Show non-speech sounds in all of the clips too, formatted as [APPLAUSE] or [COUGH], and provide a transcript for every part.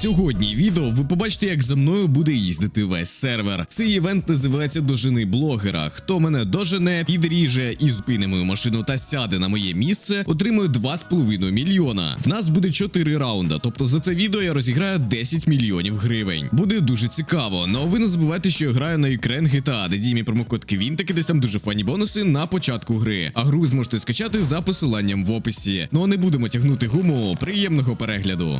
Сьогодні відео ви побачите, як за мною буде їздити весь сервер. Цей івент називається Дожени блогера. Хто мене дожене, підріже і зупине мою машину та сяде на моє місце, отримує 2,5 мільйона. В нас буде 4 раунда, тобто за це відео я розіграю 10 мільйонів гривень. Буде дуже цікаво. Ну а ви не забувайте, що я граю на Ukraine GTA, де діє мій промокод Квінтик і десь там дуже фані бонуси на початку гри. А гру ви зможете скачати за посиланням в описі. Ну а не будемо тягнути гуму. Приємного перегляду.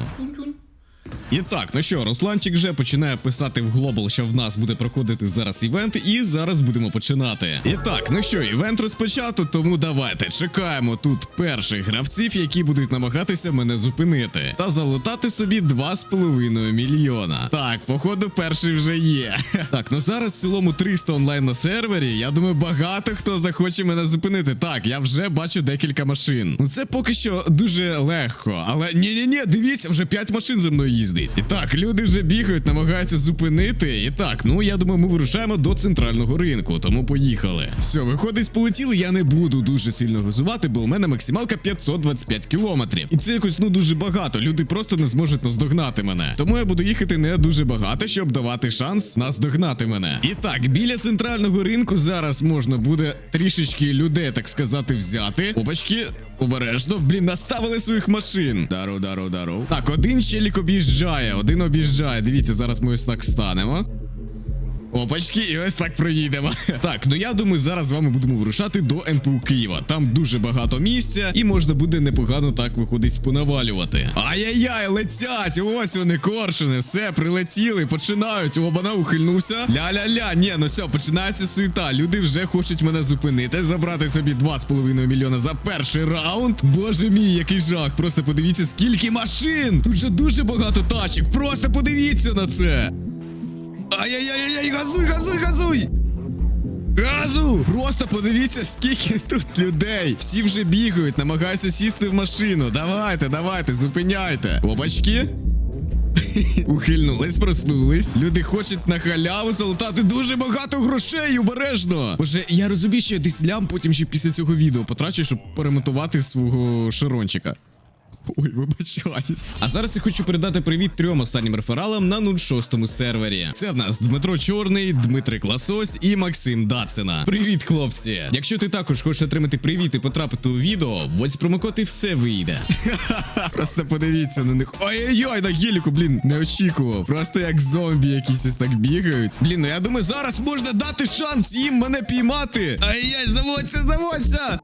І так, ну що, Русланчик вже починає писати в глобал, що в нас буде проходити зараз івент, і зараз будемо починати. І так, ну що, івент розпочато, тому давайте чекаємо тут перших гравців, які будуть намагатися мене зупинити, та залутати собі 2,5 мільйона. Так, походу, перший вже є. [LAUGHS] Так, ну зараз в цілому 300 онлайн на сервері. Я думаю, багато хто захоче мене зупинити. Так, я вже бачу декілька машин. Ну це поки що дуже легко, але ні-ні-ні, дивіться, вже 5 машин за мною їздить. І так, люди вже бігають, намагаються зупинити. І так, ну я думаю, ми вирушаємо до центрального ринку, тому поїхали. Все, виходить, полетіли. Я не буду дуже сильно газувати, бо у мене максималка 525 кілометрів. І це якось ну дуже багато. Люди просто не зможуть наздогнати мене. Тому я буду їхати не дуже багато, щоб давати шанс наздогнати мене. І так, біля центрального ринку зараз можна буде трішечки людей, так сказати, взяти. Опачки, обережно, блін, наставили своїх машин. Дару, дару, дару. Так, один щелік об'їжджає, один об'їжджає. Дивіться, зараз ми ось так станемо. Опачки, і ось так проїдемо. [LAUGHS] Так, ну я думаю, зараз з вами будемо вирушати до НПУ Києва. Там дуже багато місця, і можна буде непогано так виходить понавалювати. Ай-яй-яй, летять! Ось вони коршини, все, прилетіли, починають. Обана ухильнувся. Ля-ля-ля, ні, ну все, починається суета. Люди вже хочуть мене зупинити, забрати собі 2,5 мільйона за перший раунд. Боже мій, який жах. Просто подивіться, скільки машин! Тут же дуже багато тачок. Просто подивіться на це. Ай-яй-яй-яй, газуй, газуй, газуй! Газу! Просто подивіться, скільки тут людей. Всі вже бігають, намагаються сісти в машину. Давайте, давайте, зупиняйте. Опачки. [LAUGHS] Ухильнулись, проснулись. Люди хочуть на халяву залутати дуже багато грошей, обережно. Боже, я розумію, що я десь лям потім ще після цього відео потрачу, щоб перемонтувати свого шарончика. Ой, вибачаюсь. А зараз я хочу передати привіт трьом останнім рефералам на 06-му сервері. Це в нас Дмитро Чорний, Дмитрик Ласось і Максим Дацина. Привіт, хлопці! Якщо ти також хочеш отримати привіт і потрапити у відео, вводь промокод і все вийде. [LAUGHS] Просто подивіться на них. Ой-ой-ой, на геліку, блін, не очікував. Просто як зомбі якісь ось так бігають. Блін, ну я думаю, зараз можна дати шанс їм мене піймати. Ай-яй, заводься, заводься!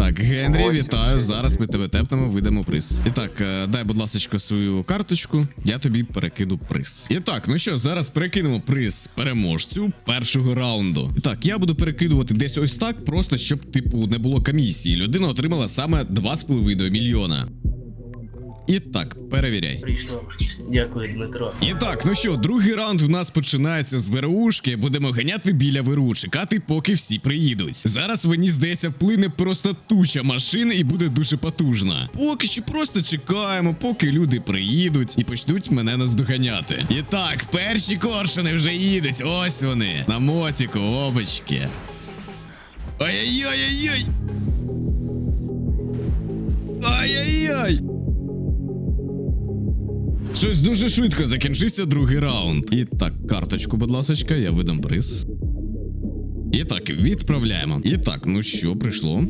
Так, Генрі, Ось вітаю. все. Зараз ми тебе тепнемо, видамо приз. І так, е, дай, будь ласка, свою карточку, я тобі перекину приз. І так, ну що, зараз перекинемо приз переможцю першого раунду. І так, я буду перекидувати десь ось так, просто щоб, типу, не було комісії. Людина отримала саме 2,5 мільйона. І так, перевіряй. Прийшло. Дякую, Дмитро. І так, ну що, другий раунд в нас починається з ВРУшки. Будемо ганяти біля ВРУ, чекати, поки всі приїдуть. Зараз мені здається, вплине просто туча машин і буде дуже потужна. Поки що просто чекаємо, поки люди приїдуть і почнуть мене наздоганяти. І так, перші коршуни вже їдуть. Ось вони. На мотіку, обочки. Ай-яй-яй-яй-яй! Ай-яй-яй! Щось дуже швидко закінчився другий раунд. І так, карточку, будь ласочка, я видам приз. І так, відправляємо. І так, ну що, прийшло.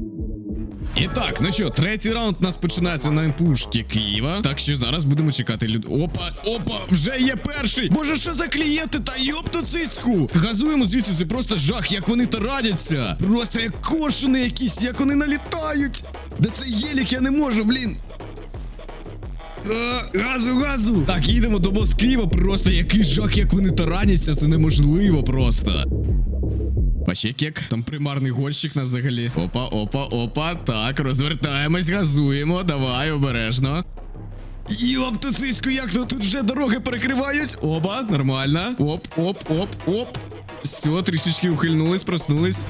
І так, ну що, третій раунд у нас починається на інпушті Києва. Так що зараз будемо чекати люд. Опа, опа, вже є перший. Боже, що за клієнти та йопту цицьку. Газуємо звідси, це просто жах, як вони тараняться. Просто як кошени якісь, як вони налітають. Да це єлік, я не можу, блін. А, Газу, газу! Так, їдемо до Москва. Просто який жах, як вони тараняться, це неможливо просто. Пачекек, там примарний гонщик нас взагалі. Опа, опа, опа. Так, розвертаємось, газуємо. Давай, обережно. Йоп, ту цицьку, як то тут вже дороги перекривають. Оба, нормально. Оп, оп, оп, оп. Все, трішечки ухильнулись, проснулись.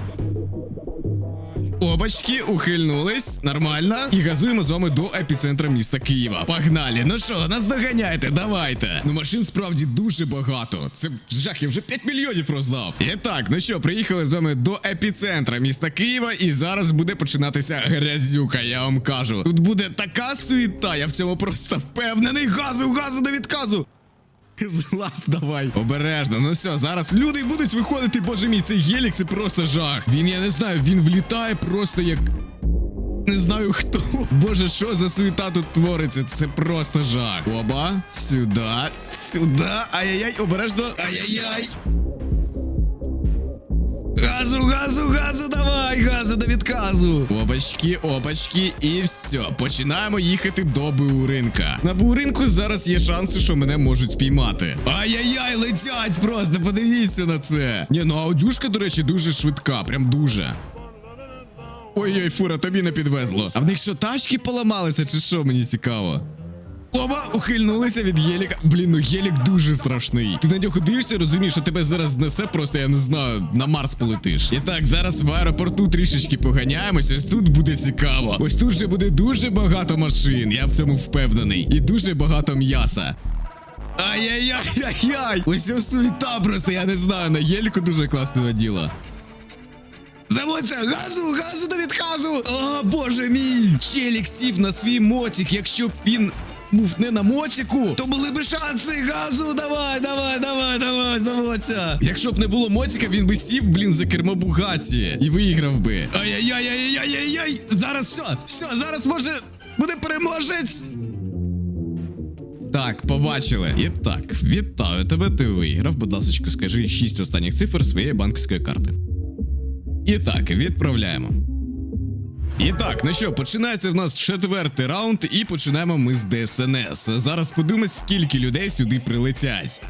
Обачки, ухильнулись, нормально. І газуємо з вами до епіцентра міста Києва. Погнали! Ну що, нас доганяйте, давайте. Ну машин справді дуже багато. Це жах, я вже 5 мільйонів роздав. І так, ну що, приїхали з вами до епіцентра міста Києва, і зараз буде починатися грязюка, я вам кажу. Тут буде така суєта, я в цьому просто впевнений. Газу, газу до відказу. [LAUGHS] Злаз, давай. Обережно, ну все, зараз люди будуть виходити, боже мій, цей гелік це просто жах. Він, я не знаю, він влітає просто як. Не знаю хто. Боже, що за світа тут твориться? Це просто жах. Оба. Сюди. Сюди. Ай-яй-яй, обережно. Ай-яй-яй. Газу, газу, газу, давай, газу до відказу. Опачки, опачки, і все. Починаємо їхати до Бауринка. На Бауринку зараз є шанси, що мене можуть спіймати. Ай-яй-яй, летять просто, подивіться на це. Ні, ну аудюшка, до речі, дуже швидка, прям дуже. Ой-ой, фура, тобі не підвезло. А в них що, тачки поламалися, чи що, мені цікаво? Оба ухильнулися від Єліка. Блін, ну Єлік дуже страшний. Ти на нього дивишся, розумієш, що тебе зараз знесе, просто я не знаю, на Марс полетиш. І так, зараз в аеропорту трішечки поганяємось. Ось тут буде цікаво. Ось тут вже буде дуже багато машин, я в цьому впевнений. І дуже багато м'яса. Ай-яй-яй-яй-яй! Ось ця суєта просто, я не знаю, на Єліку дуже класне діло. Заводься! Газу, газу до відказу! О, боже мій! Челік сів на свій мотик. Якщо б він був не на мотику, то були б шанси! Газу! Давай, давай, давай, давай, заводься! Якщо б не було мотика, він би сів, блін, за кермо Бугаті і виграв би. Ай-яй-яй-яй-яй-яй! Зараз все! Все, зараз може буде переможець! Так, побачили. І так, вітаю тебе, ти виграв. Будь ласка, скажи шість останніх цифр своєї банківської карти. І так, відправляємо. І так, ну що, починається в нас четвертий раунд, і починаємо ми з ДСНС. Зараз подивимось, скільки людей сюди прилетять.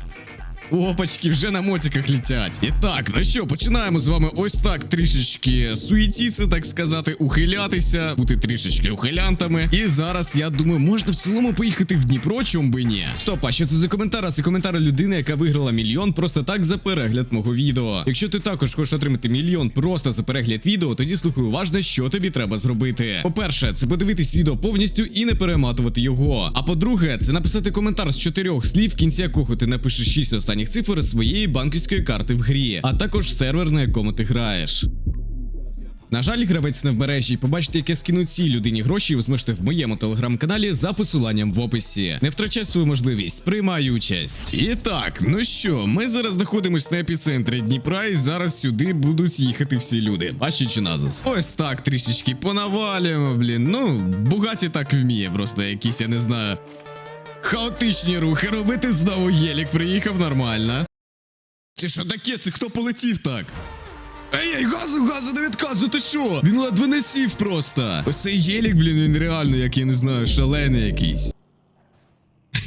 Опачки, вже на мотиках летять. І так, ну що, починаємо з вами ось так трішечки суєтіться, так сказати, ухилятися, бути трішечки ухилянтами. І зараз я думаю, можна в цілому поїхати в Дніпро, чом би ні. Стоп, а що це за коментар? Це коментар людини, яка виграла мільйон просто так за перегляд мого відео. Якщо ти також хочеш отримати мільйон просто за перегляд відео, тоді слухай уважно, що тобі треба зробити. По-перше, це подивитись відео повністю і не перематувати його. А по-друге, це написати коментар з чотирьох слів, в кінці якого ти напишеш шість останніх цифр своєї банківської карти в грі, а також сервер, на якому ти граєш. На жаль, гравець не в мережі. Побачите, як я скину цій людині гроші, ви зможете в моєму телеграм-каналі за посиланням в описі. Не втрачай свою можливість, приймай участь. І так, ну що, ми зараз знаходимось на епіцентрі Дніпра, і зараз сюди будуть їхати всі люди. Бачите чи назас? Ось так трішечки понавалюємо, блін. Ну, Бугаті так вміє, просто якісь, я не знаю. Хаотичні рухи робити знову Єлік приїхав нормально. Це що таке? Це хто полетів так? Ей, ей, газу, газу, не відказу, ти що? Він ледве не сів просто. Ось цей Єлік, блін, він реально, як я не знаю, шалений якийсь.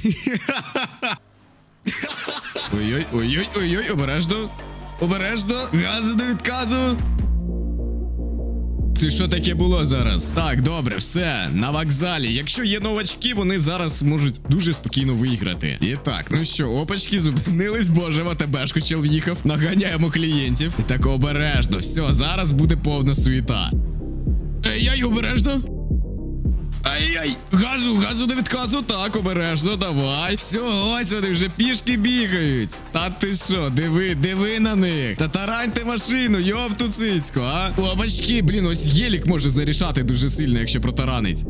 [LAUGHS] Ой-ой, ой-ой, ой-ой, обережно. Обережно. Газу до відказу. Це що таке було зараз? Так, добре, все, на вокзалі. Якщо є новачки, вони зараз можуть дуже спокійно виграти. І так, ну що, опачки зупинились, боже, в АТБшку чел в'їхав. Наганяємо клієнтів. І так обережно. Все, зараз буде повна суєта. Е, я й обережно. Ай-яй, газу, газу до відказу, так, обережно, давай. Все, ось вони вже пішки бігають. Та ти що, диви, диви на них. Та тараньте машину, йопту цицьку, а? Опачки, блін, ось Єлік може зарішати дуже сильно, якщо протаранить.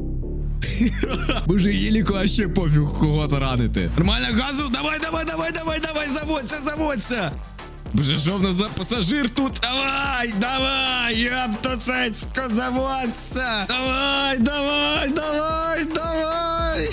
[LAUGHS] Боже, Єліку, а ще пофіг, кого таранити. Нормально, газу, давай, давай, давай, давай, давай, заводься, заводься. Боже, що в нас за пасажир тут? Давай, давай, йопту цицьку, заводься. Давай, давай, давай, давай.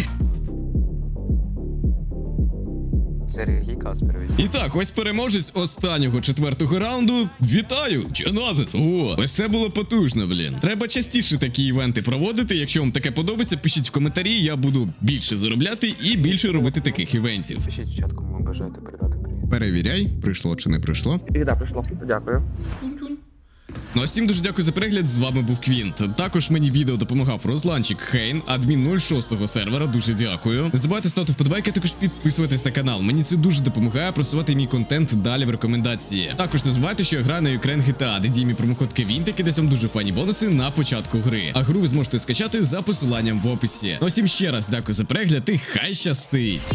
Сергій Касперович. І так, ось переможець останнього четвертого раунду. Вітаю! Чоназис! О, ось це було потужно, блін. Треба частіше такі івенти проводити. Якщо вам таке подобається, пишіть в коментарі. Я буду більше заробляти і більше робити таких івентів. Пишіть в чат, кому ви бажаєте передати. Перевіряй, прийшло чи не прийшло. І да, прийшло. Дякую. Ну а всім дуже дякую за перегляд. З вами був Квінт. Також мені відео допомагав Русланчик Хейн, адмін 06-го сервера. Дуже дякую. Не забувайте ставити вподобайки, також підписуватись на канал. Мені це дуже допомагає просувати мій контент далі в рекомендації. Також не забувайте, що я граю на Ukraine GTA, де діє мій промокод Квінт, який дасть вам дуже фані бонуси на початку гри. А гру ви зможете скачати за посиланням в описі. Ну а всім ще раз дякую за перегляд і хай щастить!